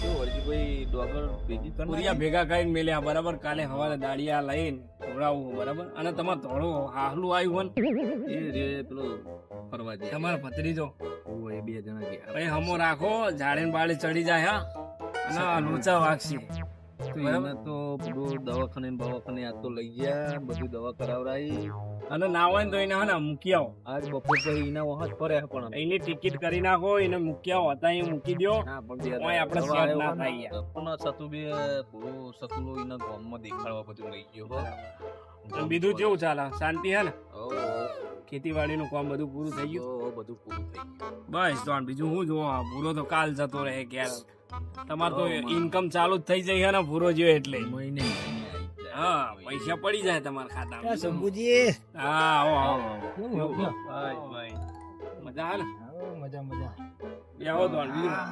કેવું હરજીભાઈ ડોગર ભેગી કરી ભેગા કરીને મેલ્યા બરાબર? કાલે હવારે દાડિયા લઈને ખવડાવવું બરાબર? અને તમારે ધોળું હાહલું આવ્યું હોય ને? એ રે પેલો ફરવા જાય. તમારો ભત્રીજો? એ બે જણા ગયા. ભાઈ હમો રાખો ઝાડે બાળે ચડી જાય હા? અને લોચા વાગશે. તો એને તો પેલું દવાખાને ને આ તો લઈ ગયા બધું દવા કરાવરાઈ અને ના હોય તો એને હે મૂકી આવો. આજ બપોર પછી એના વખત ફરે પણ. એની ટિકિટ કરી નાખો એને મૂકી આવો. હતા એ મૂકી દ્યો. ના પણ બે ઓય આપણે સેટ ના થાય પણ સતુ બે પૂરો સતુલો એના ગામમાં દેખાડવા બધું લઈ ગયો બીજું કેવું ચાલે? શાંતિ હે ને? ખેતીવાડી નું ખેતીવાડીનું કામ બધું પૂરું થઈ ગયું? બધું પૂરું થઈ ગયું. બસ તો બીજું હું જોવા? પૂરો તો કાલ જતો રહે ક્યારે તમારે તો ઇન્કમ ચાલુ જ થઈ જાય ને પૂરો જેવો એટલે. મહિને આવી જાય. હા પૈસા પડી જાય તમારા ખાતામાં. શંભુજી. હા આવો આવો મજા ભાઈ ભાઈ. મજા આવે મજા મજા. બેહો તો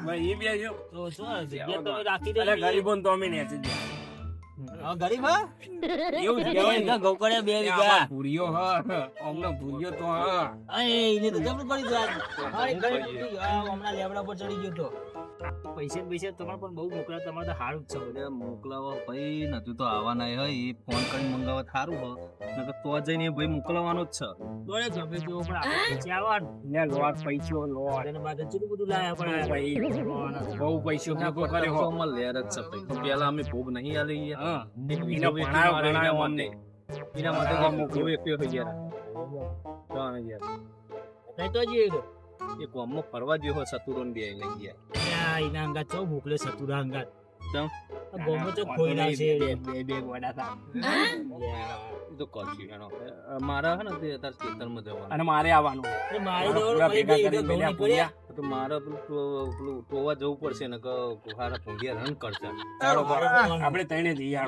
ભાઈ એ બેસજો તો શું તો તો. રાખી અરે ગરીબોને તો અમે નેચી જ ગરીબ હા એવું કહેવાય ને. બે વીઘા. ભૂરીયો અમને ભૂરીયો તો હ. એને તો જબર પડી ગયો. હા, ગરીબ હમણાં લેબડા પર ચડી ગયો તો. પૈસા ને પૈસા તમારે પણ બહુ મોકલા તમારે તો સારું જ છે. બધું. મોકલાવો ભાઈ નથી તો આવવાના હોય. એ ફોન કરીને મંગાવવા સારું હો. નકર તો જઈને એ ભાઈ મોકલવાનો જ છે. દોડે ગમે તેવો પણ આપણે પૈસા આવવાનું. ને લોટ પૈસો લોટ. એને બાદ કેટલું બધું લાયા પણ ભાઈ. બહુ પૈસો ભેગો કર્યો હો. અમાર લેર જ છે ભાઈ. પેલા અમે ભોગ નહીં આલી. હા. એને ભણાયો ભણાયો માટે અમને. એના માટે તો મોકલું એક હોય યાર તો નહીં તો જઈએ તો. એ ગામમાં ફરવા હોય સતુરોન બે લઈ ગયા એના અંગાત ચો મોકલે સતુરા અંગાત. ચમ? આ ગોમો તો ખોઈ નાખશે બે બે બે ગોડા તા તો કોચી એનો. મારા હે ને તે અત્યારે ખેતરમાં જવાનું. અને મારે આવવાનું. એ મારે જવાનું ભેગા કરી મેલ્યા પૂર્યા. તો મારે પેલું ટોવા જવું પડશે ને કે ગુહારા ભૂંડિયા રન કરશે. ચાલો આપણે ત્રણે જઈએ.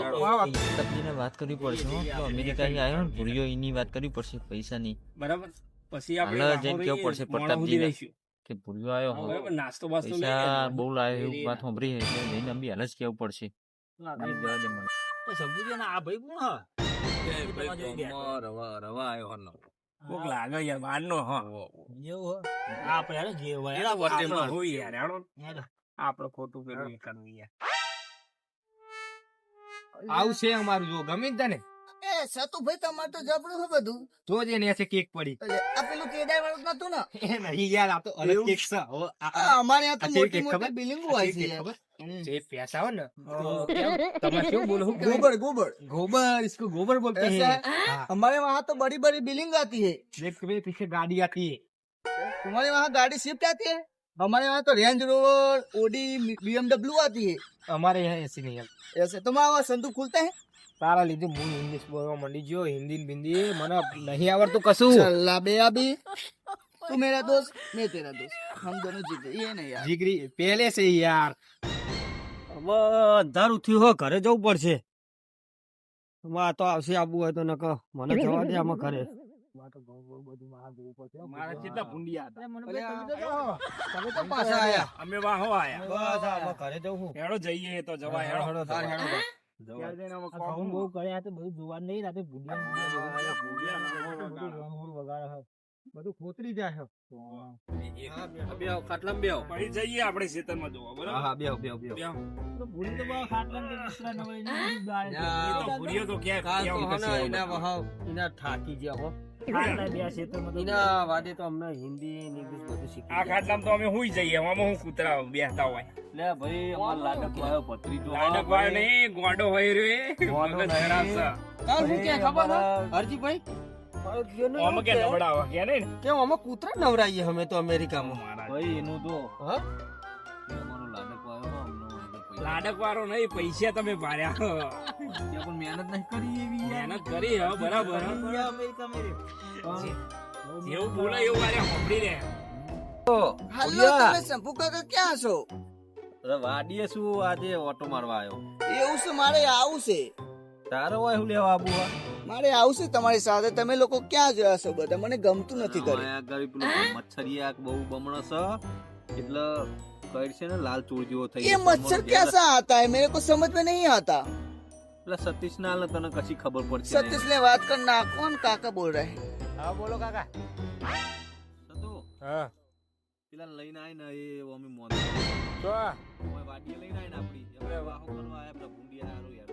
તકલીને વાત કરવી પડશે અમેરિકા થી આવ્યો ને ભૂરીયો એની વાત કરવી પડશે પૈસાની. બરાબર. પછી આપણે જઈને કેવું પડશે રહીશું. કે ભૂરીયો આવ્યો હા. નાસ્તો બાસ્તો લઈ બહુ લાવ્યો એવું વાત સાંભળી છે એટલે જઈને અંબી હાલ જ કેવું પડશે એ જવા દે મને. તો શંભુજી અને આ ભાઈ કોણ રવા રવા આવ્યો હનો કોક લાગે યાર બહારનો, હા. એવું હો આપણે જે હોય હેડો. આપણે હોય યાર, હેડો. હેડો. આપણે ખોટું પેલું કરવું યાર. આવું છે અમારું જો ગમે ને તને એ સતુભાઈ તમારે તો જબરું છે બધું જોજે ને છે કેક પડી એટલે આ પેલું કેદાર વાળું નતું ને એ નહીં યાર આ તો અલગ એવું? કેક છે હવે આ- આ અમારે ત્યાં તો આ કેવી મોટી કેક મોટી ખબર? બિલ્ડિંગો આ હોય કેવી છે કેક ખબર? હમ. જે પૈસા હોય ને हाँ। તો કેમ- તમારે કેવું બોલો શું કહેવાય? गोबर गोबर गोबर इसको गोबर बोलते हैं ऐसा है? हाँ, हमारे वहाँ तो बड़ी बड़ी बिल्डिंग आती है देख तुम्हें पीछे गाड़ी आती है तुम्हारे वहाँ गाड़ी शिफ्ट आती है हमारे वहाँ तो रेंज रोवर ओडी बीएमडब्ल्यू आती है हमारे यहाँ ऐसी नहीं है ऐसे तुम्हारे वहाँ संदूक खुलता है તારા લીધે હું ઇંગ્લિશ બોલવા માંડી જો હિન્દી બિંદી મને નહીં આવડતું કશું. ચલ્લા બે અભી તું મેરા દોસ્ત મેં તેરા દોસ્ત. હમ દોનો જીતે. એ નહીં યાર. જીગરી પહેલે સે યાર. હવે અંધાર ઉઠ્યું હો ઘરે જવું પડશે. વા તો આવશે આબુ હોય તો નકો મને જવા દે આમાં ઘરે. મારા તમે તો અમે વાહો આયા. બસ ઘરે જવું હેડો જઈએ તો જવા હેડો. હેડો બહુ કરે તો બધું જોવાનું નહીં રાતે ભૂલિયા ભૂલિયા, ભૂલિયા, બધું ખોતરી જાય હા. હે હો હું કૂતરા હું નવરાઈએ અમે તો અમેરિકામાં. મારા. ભાઈ એનું તો લાડક વાળો નહીં પૈસા તમે ભાર્યા પણ મહેનત નહીં કરી એવી મહેનત કરી હા બરાબર. જેવું બોલે એવું વારે સાંભળી રે હાલો તમે શંભુ કાકા ક્યાં છો? વાડીએ શું આજે ઓટો મારવા આવ્યો? એવું છે મારે આવું છે. તારો હોય હું લેવા આવું હા? મારે આવશે તમારી સાથે. તમે લોકો ક્યાં જોયા છો બધા? મને ગમતું નથી કરી ગરીબ મચ્છરિયા બહુ બમણો છે. એટલે કરશે ને લાલ ચોર જેવો થઈ ये मच्छर कैसा आता है मेरे को समझ में नहीं એટલે સતીશ ના હાલ તને કશી ખબર પડશે નહીં. सतीश ने बात करना कौन काका बोल रहे હા બોલો કાકા. સતુ, હા. પેલા લઈને આય ને એ ઓમી મોન તો? ઓય વાડીએ લઈને આય ને આપડી. હવે વાહો કરવા આયા પેલા ભૂંડિયા હારું યાર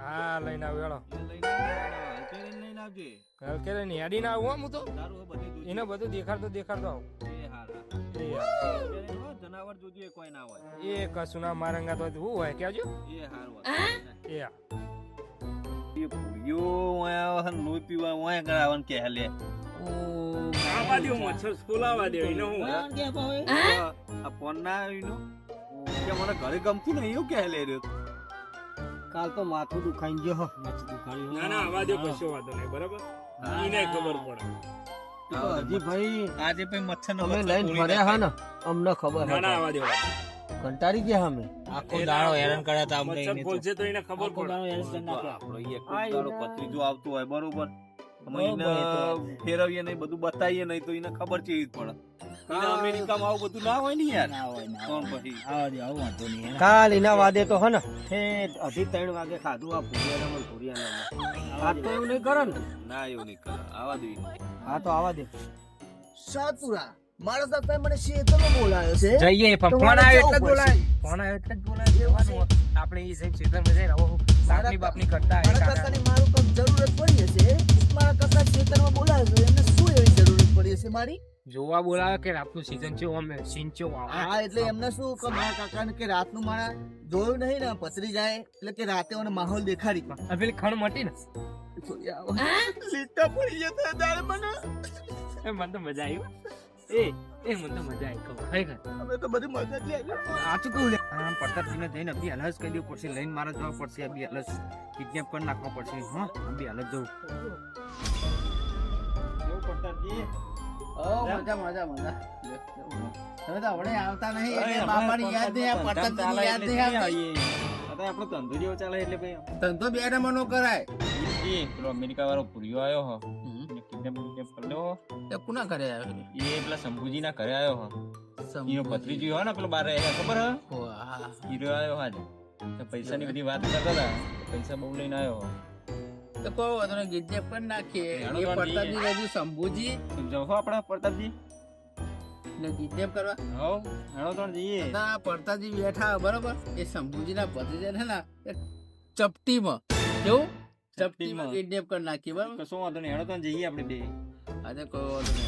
હા લઈને આવ્યો હેડો લઈને આય ને, લઈને આવજે. ઘર કે લઈને હેડી ના આવું હું તો? તારું હવે એને બધું દેખાડતો દેખાડતો આવું. એ જનાવર જોજો કોઈ ના હોય એ કશું ના મારંગા તો હું હોય કેજો એ હારું એ એ ભૂયો ઓય આવે છે પીવા ઓય કરાવન કે હલે. આવા દ્યો મચ્છર ફૂલાવા દ્યો એને હું કે ભાવે? આ ફોન ના આવ્યો કે મને ઘરે ગમતું નહીં એવું કે હલે રહ્યો. કાલ તો માથું દુખાઈ ગયો હો. ના ના આવા દ્યો કશો વાંધો નહીં બરાબર? એને ખબર પડે. હજી ભાઈ આજે મચ્છર અમે લઈને ફર્યા હા ને? અમને ખબર ના ના આવા દ્યો કંટાળી ગયા અમે? આખો દાડો હેરાન કર્યા તા અમને મચ્છર એને તો. એને ખબર પડે દાડો હેરાન કરી નાખ્યા. આપણો એક દાડો પત્રીજો આવતું હોય બરોબર. અમે એને ફેરવીએ નહીં બધું બતાવીએ નહીં તો એને ખબર છે જ પડે. અમેરિકામાં આવું બધું ના હોય ને યાર? ના હોય ના કોણ પછી. આવા દે આવું વાંધો નહીં. કાલ એના વાદે તો હે ને? અઢી ત્રણ વાગે ખાધું આ ભૂરિયા ભૂરિયાના આ તો એવું નહીં કરે ને? ના એવું નહીં કરે. આવા દે. હા તો આવા દે. સાતુરા મારા સાથે મને શેતનો બોલાયો છે? જઈએ પણ ફોન આવ્યો એટલે બોલાય. ફોન આવ્યો એટલે બોલાય. આપણે એ સાહેબ ખેતરમાં જઈને રહો બાપની બાપની કરતા મારા કાકા. કાકાને મારું કામ જરૂરત પડી હશે? મારા કાકા ખેતરમાં બોલાયો છે એમને શું એવી જરૂરત પડી હશે મારી? જોવા બોલાવે કે રાતનું સીઝન છે ઓમ સીન છે હા એટલે એમને શું કે મારા કાકાને કે રાતનું મારા જોયું નહીં ને પથરી જાય એટલે કે રાતે મને માહોલ દેખાડી પણ પેલી ખણ મટી ને. લીટા પડી જતા દાળ મને. એ મને તો મજા આવી એ એ મને તો મજા આવી કહું ખરેખર. અમે તો બધી મજા જ લે સાચું કહું લે. આમ પ્રતાપજીને જઈને અભી હાલ જ દેવું પડશે. લઈને મારે જવા પડશે અભી હાલ જ કિડનેપ કરી નાખવા પડશે. હા અભી હાલ જ જવું મજા મજા મજા. હવે તો હમણાં આવતા નહીં. એટલે બાપાની યાદ નહીં આવે પતંગની યાદ નહીં આવતી. આપણો ધંધો જેવો ચાલે એટલે ભાઈ. ધંધો બે નો કરાય. એ પેલો અમેરિકા વાળો ભૂરિયો આવ્યો હો કિડનેપ કિડનેપ કરી લેવો એ કુના કરે આવે એ પેલા શંભુજી ના ઘરે આવ્યો હો ઈનો ભત્રીજી હોય ને પેલો બાર રહે ખબર હે હીરો આવ્યો હાજ તો પૈસાની બધી વાત કરતા હતા પૈસા બહુ લઈને આવ્યો હો તો કહો તમે ગીજે પણ નાખીએ એ પ્રતાપજી રાજુ શંભુજી જાઓ હો આપણા પ્રતાપજી ને ગીજે કરવા હો હેડો તો જઈએ ના પ્રતાપજી બેઠા બરોબર એ શંભુજીના ભત્રીજા છે ને ચપટીમાં કેવું ચપટીમાં કિડનેપ કરી નાખી બરાબર? કશો વાંધો નહીં. હેડો તને જઈએ આપણે બે. આજે કોઈ વાંધો નહીં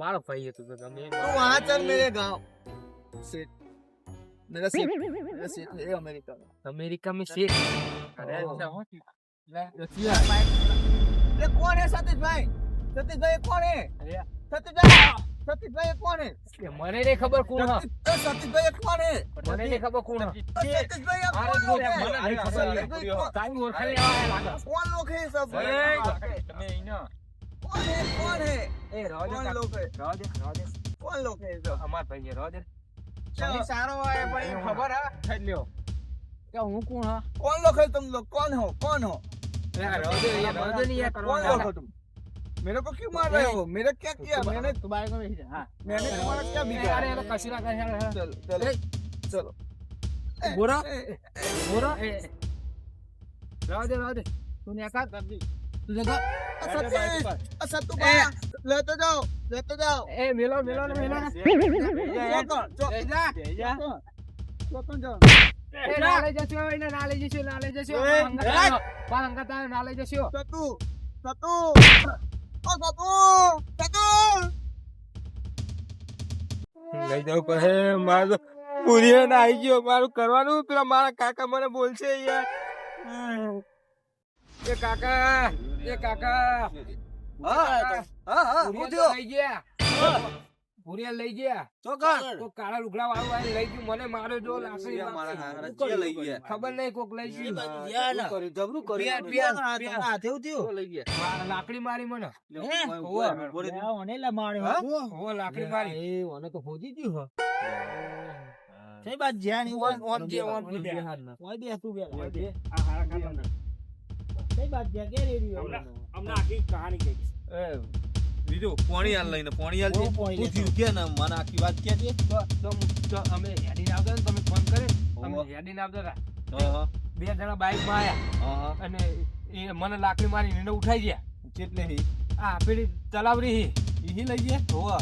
મારો ભાઈ હતો તો તમે તો વહાં મેરે ગાંવ. સેટ અમેરિકા અમેરિકા મે કોણ હે સતીશભાઈ? સતીશભાઈ કોણ હે સતીશભાઈ સતીભાઈ કોણ હે? મને નહીં ખબર કોણ હે. સતીભાઈ કોણ હે? મને નહીં ખબર કોણ હે. સતીભાઈ આ મને નહીં ખબર તાઈ ઓળખાઈ લેવા લાગે. કોણ લોક હે સબ? તમે ઇના કોણ હે? કોણ હે? એ રોજ લોક હે? રોજ રોજ કોણ લોક હે અમાર ભાઈ રોજ ચાલી. સારો હોય પણ ખબર હા. થઈ લ્યો. કે હું કોણ હા? કોણ લોક હે તમ લોક? કોણ હો? કોણ હો? રોજ રોજ નહીં કોણ લોક હો તું मेरे को क्यों मार रहे हो मेरे क्या किया मैंने तुम्हारे को नहीं हाँ मैंने तुम्हारा क्या अरे बिगाड़ा ये तो कचरा का है है। चलो चलो चलो गोरा ए, ए, गोरा रहो दे रहो दे तूने क्या कर दी तुझे तो सतीश अच्छा तुम आया लेते जाओ लेते जाओ ए मिलो मिलो ना मिलो ना जो कौन जो ए जा जो कौन जो कौन जाओ ए नाले जसो ए नाले जसो नाले લઈ જવું પડે મારો પૂરીઓ ને આવી ગયો મારું કરવાનું પેલા મારા કાકા મને બોલશે યાર એ કાકા એ કાકા હા હા હા ગયા પુરિયા લઈ ગયા. ચોકન તો કાળા લુગડા વાળું આવી લઈ ગયું. મને મારો જો લાકડી મારા હારા લઈ ગયા. ખબર નહીં કોક લઈ ગયું. જબરું પિયાર. હાથે ઉઠ્યું લઈ ગયા? લાકડી મારી મને. હે? માર્યો હો લાકડી મારી. મને તો ફોજી ગયું હો. કઈ બાત જ્યાં નહીં ઓન ઓન જે ઓન ઓન જે. ઓય બે તું બે ઓય બે. આ હારા કાકા કઈ બાત જ્યાં કે રેડી હમણાં હમણાં. આખી કહાની કહી. એ બીજું પોણી હાલ લઈને પોણી હાલ પૂછ્યું કે ને મને આખી વાત કે છે? તો અમે હેડીને આવતા ને તમે ફોન કરે અમે. હેડીને આવતા હતા. હા હા. બે જણા બાઇકમાં આયા. હા હા. અને એ મને લાકડી મારી એને ઉઠાઈ ગયા. કેટલે હી? આ પેલી તલાવરી હી. ઈ લઈ ગયા? હોવા.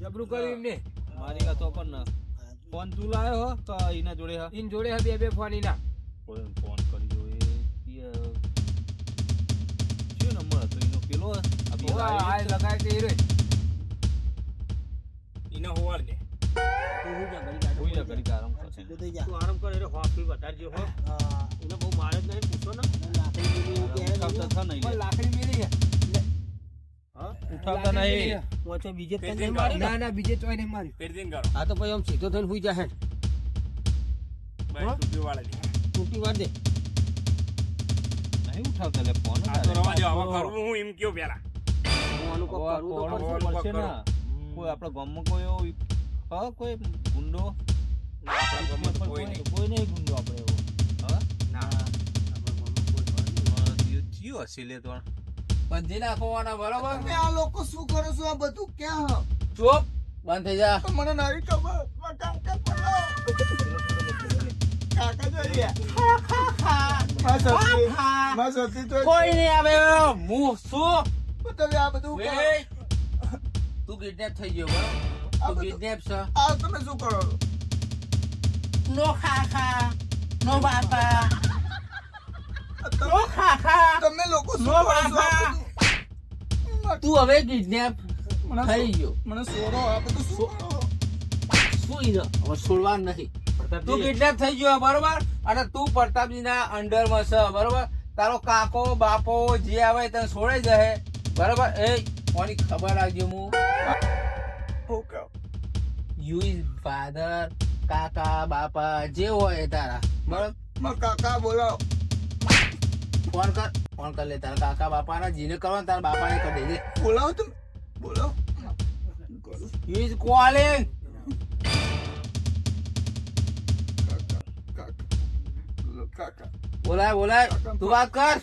જબરું કર્યું એમને. મારી તો પણ ફોન તું લાયો હો તો એના જોડે હા. ઈન જોડે હે બે બે ફોન કોઈ ફોન આ લગાય તે રે દે તું જા. તું આરામ કર હોફ બી વધારજો હો. હા. બહુ મારે જ નહીં પૂછો ને. લાકડી જેવી એવું કહે થા નહીં પણ લાકડી મેલી ઉઠાવતા નહીં. ઓછો બીજે તને ના ના બીજે ચોય નહીં મારી પેરદીન કરો આ તો પછી આમ સીધો થઈને હુઈ જાહે ભાઈ વાળા દે તૂટી વાળ દે. નહીં ઉઠાવતા લે ફોન આ તો રવા દેવા કરવું હું એમ કયો પેલા. હું આનું કોક કરું તો પડશે. ને. કોઈ આપણા ગામમાં કોઈ એવો હા કોઈ ગુંડો? આપણા ગામમાં કોઈ નહીં. કોઈ નહીં ગુંડો આપણે એવો. હા? ના. થયો હશે લે તો. બંધી નાખવાના બરોબર? આ લોકો શું કરો છો? આ બધું ક્યાં? ચોપ. બંધ થઈ જા. મને નારી ખબર. કાકા કોઈ નહીં આવે હું શું? તમે આ બધું તું કિડનેપ થઈ ગયો બરોબર? તું કિડનેપ છે. આ તમે શું કરો? નો ખાખા નો બાપા નો ખાખા તમે લોકો નો બાપા. તું હવે કિડનેપ મને થઈ ગયો. મને સોરો આ બધું શું સુઈ શું ઈ હવે છોડવાનું નહીં. તું કિડનેપ થઈ ગયો બરોબર? અને તું પ્રતાપજી ના અંડરમાં છે બરોબર? તારો કાકો બાપો જે આવે તને છોડાઈ જશે બરોબર? એ કોની ખબર રાખજો હું હું કહું? યુ ઇઝ ફાધર કાકા બાપા જે હોય તારા બરોબર? કાકા બોલો. ફોન કર ફોન કર લે તારા કાકા બાપાના જીને કરવાનું તારા બાપાને કરી દેજે બોલાવો તમે. બોલાવો યુ ઇઝ કોલિંગ બોલાય બોલાય. તું વાત કર.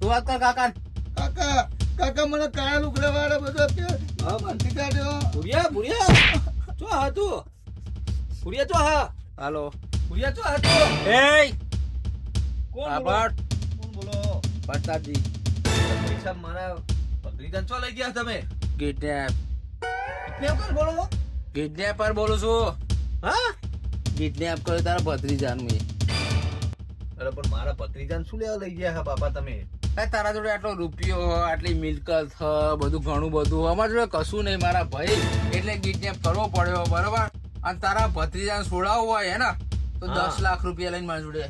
તું વાત કર કાકા. કાકા કાકા મને કાળા લુગડા વાળા બધા કે હા બાંધી કાઢ્યો ભુરિયા ભુરિયા. ચો હા તું? ભુરિયા ચો હા? હાલો. ભુરિયા ચો હા તું? એ કોણ બોલો? કોણ બોલો? પ્રતાપજી પૈસા મારા ભત્રીજાને ચો લઈ ગયા તમે? કિડનેપ કર બોલો. કિડનેપર બોલું છું. હા? કિડનેપ કર્યો તારા ભત્રીજાનું મેં અરે પણ મારા ભત્રીજાને શું લેવા લઈ ગયા બાપા તમે? તારા જોડે આટલો રૂપિયો આટલી મિલકત બધું ઘણું બધું અમારા જોડે કશું નહીં મારા ભાઈ એટલે કિડનેપ કરવો પડ્યો બરોબર? અને તારા ભત્રીજાને છોડાવવું હોય હે ને તો દસ લાખ રૂપિયા લઈને મારા જોડે.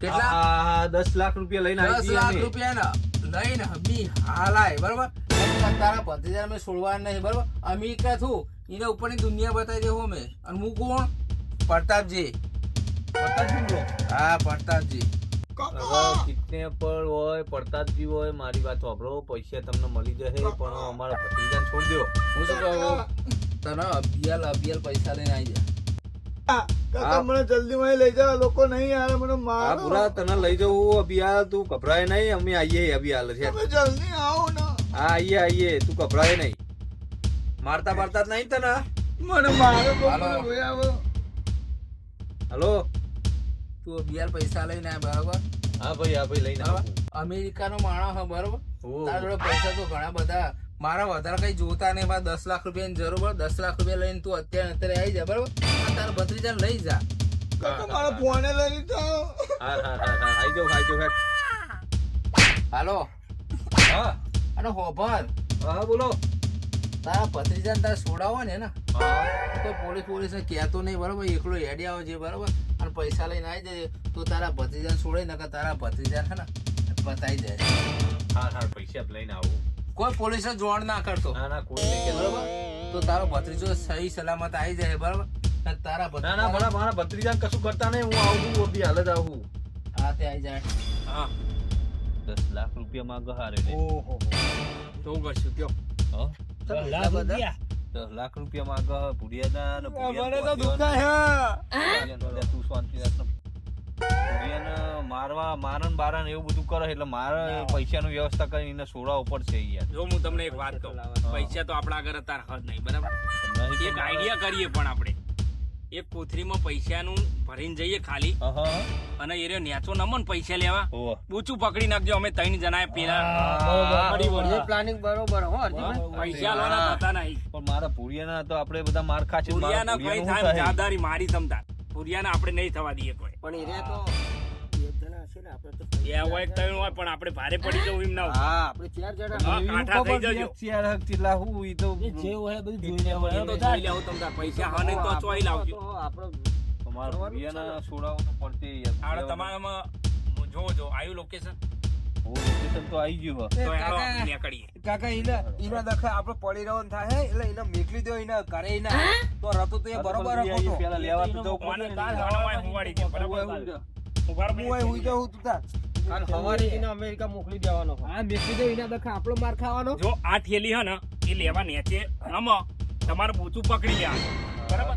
કેટલા? દસ લાખ રૂપિયા લઈને દસ લાખ રૂપિયા ને લઈને બી હાલાય બરોબર? તારા ભત્રીજા મેં છોડવા નહીં બરોબર? અમેરિકા છું એને ઉપરની દુનિયા બતાવી દેવું અમે. અને હું કોણ? પ્રતાપજી. પ્રતાપજી. હા પડતાજી કિડનેપર હોય પડતાજી હોય મારી વાત વાપરો પૈસા તમને મળી જશે પણ અમારા ભત્રીજાને છોડી દો હું શું કહું? તને અભિયાલ અભિયાલ પૈસા લઈને આવી જા. કાકા મને જલ્દી લઈ જાઓ લોકો નહીં આવે મને હા પૂરા તને લઈ જવું અભી તું ગભરાય નહીં અમે આવીએ અભિયાલ છે. જલ્દી આવો ને. હા આવીએ આવીએ તું ગભરાય નહીં. મારતા મારતા નહીં તને? મને મારો હાલો. આવો તું બિયાર પૈસા લઈને આ બરાબર? હા ભાઈ હા ભાઈ લઈને આવું. અમેરિકાનો માણસ હા બરાબર? તારા જોડે પૈસા તો ઘણા બધા. મારા વધારે કઈ જોતા નહીં મારા દસ લાખ રૂપિયાની જરૂર પડે. દસ લાખ રૂપિયા લઈને તું અત્યારે અત્યારે આવી જા બરાબર? તારા ભત્રીજાને લઈ જા. મારા ફોને લઈ લીધો જાઓ હેડ. હાલો. હા. અને હોભર. હા બોલો. તારા ભત્રીજાને તારે છોડાવો ને ને તો પોલીસ પોલીસ કહેતો નહીં બરોબર? એકલો હેડી આવે છે બરોબર? અને પૈસા લઈને આવી જાય તો તારા ભત્રીજા છોડે નકર તારા ભત્રીજા છે ને બતાવી જાય હા હા પૈસા લઈને આવું. કોઈ પોલીસ જોડ ના કરતો. ના ના કોઈ નહીં બરોબર? તો તારો ભત્રીજો સહી સલામત આવી જાય બરોબર? તારા ના ના મારા મારા ભત્રીજાને કશું કરતા નહીં હું આવું અભી હાલ જ આવું. હા તે આવી જાય. હા. દસ લાખ રૂપિયા માં ગહારે ઓહો. તો હું કરશું કયો હા. લાખ રૂપિયા. દસ લાખ રૂપિયા માંગ ભુડિયાના ને મને તો ભુડિયાને તું શાંતિ મારવા મારણ બારણ એવું બધું કરે એટલે મારે પૈસાની વ્યવસ્થા કરીને એને ઉપર છે યાર. જો હું તમને એક વાત કહું. પૈસા તો આપણા ઘરે તાર હદ નહીં બરાબર? એક આઈડિયા કરીએ પણ આપણે. એક કોથરીમાં પૈસાનું ભરીને જઈએ ખાલી. અને એ રહ્યો નેચો નમન પૈસા લેવા. બૂચું પકડી નાખજો અમે ત્રણ જણા પેલા. પ્લાનિંગ બરોબર. હો પૈસા લેવાના હતા નહીં. પણ મારા પુરિયાના તો આપણે બધા માર ખાચી પુરિયાના કઈ થાય જવાબદારી મારી સમતા પુરિયાના આપણે નહીં થવા દઈએ કોઈ. પણ એ રહ્યા તો ને આપણે તો બે હોય ત્રણ હોય પણ આપણે ભારે પડી જવું એમ ના હા આપણે ચાર જણા. હા, થઈ જજો. ચાર હક ચેટલા હું, ઈ તો જે હોય બધું જોઈ લેવું એ તો જોઈ લેવું તમતાર. પૈસા હા નહીં તો ચોઈ લાવજો. તો તમારા ભૂરિયાના સોડાઓ તો પડતે યાર. તમારામાં જો જો આવ્યું લોકેશન તો આવી ગયું હે. તો હેડો કાકા. આપણે નીકળીએ. એના દખે આપણે પડી રહ્યો થાય એટલે એને મેકલી દો એને કરે એને. તો રતો તો એ બરોબર પેલા લેવા તો અમેરિકા મોકલી દેવાનો હા મેકલી દો એના દખા આપણો માર ખાવાનો. જો આ થેલી હે ને એ લેવા નેચે આમાં તમારે પોચું પકડી લેવાનું બરાબર?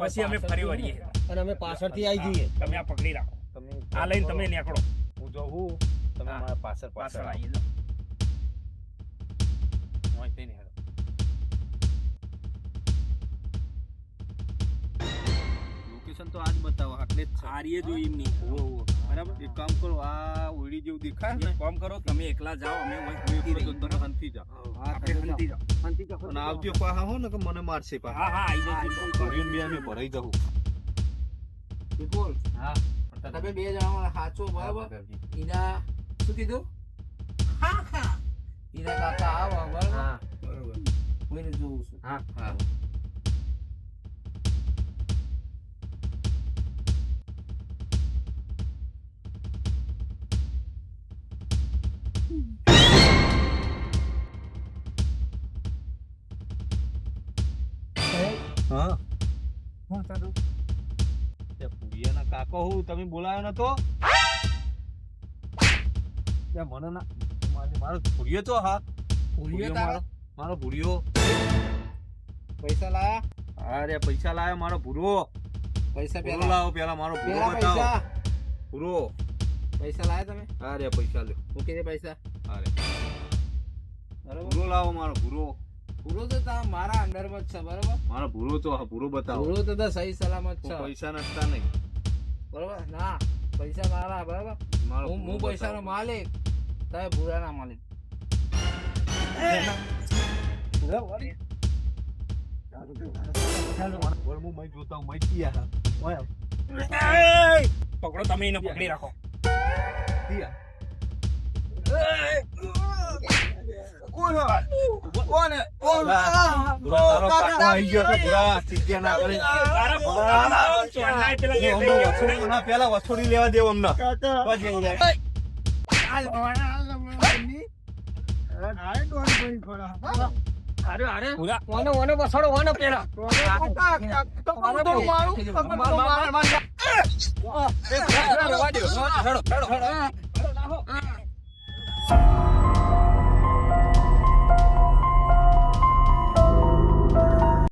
પછી અમે ફરી વળીએ. અને અમે પાછળથી આવી જઈએ. તમે આ પકડી રાખો. તમે આ લઈને તમે નીકળો. હું જાઉં તમે મારા પાછળ પાછળ આવી આવીએ લોકેશન તો આજ બતાવો આટલે જ છે. આર્ય જોઈ એમની. બરાબર? એક કામ કરો આ ઓયડી જેવું દેખાય ને? કામ કરો તમે એકલા જાઓ અમે વहीं હંતી રહીએ. તમે હંતી જાઓ. આપણે હંતી જાઓ. અને આવજો પાહા હો ને કે મને મારશે પાહા હા હા આવી જજો. કોરિયન બી અમે ભરાઈ જવું બિલકુલ હા તમે બે જણા સાચો બરાબર? ઈના શું કીધું? એના કાકા આવો બરાબર? હું. કોઈને જોઉં છું. હા હા. હા. પુરિયાના કાકો હું તમે બોલાયો નતો? મને ના મારો ભૂરિયો તો હા. મારો મારો ભૂરિયો પૈસા લાયા? અરે પૈસા લાયો મારો ભૂરો પૈસા પેલા. લાવો પેલા મારો ભૂરો બતાવો. પૈસા? ભૂરો પૈસા લાયા તમે? હા રે પૈસા લ્યો. મૂકી દે પૈસા? હા રે બરાબર? ભૂરો લાવો મારો ભૂરો ભૂરો તો તા મારા અંડરમાં જ છે બરોબર? મારો ભૂરો તો હા ભૂરો બતાવો. ભૂરો તો તા સહી સલામત છે. પૈસા નતા નહીં. બરોબર? ના પૈસા મારા બરોબર? મારો હું હું પૈસાનો. માલિક તમે ભૂરાના માલિક. બોલ, હું મય જોતા હું મય ગયા પકડો તમે એને પકડી રાખો. પેલા વસૂલી લેવા દેવો અમને. ઓનો ઓનો બસાડો ઓનો પેલા હેડો હેડો માર.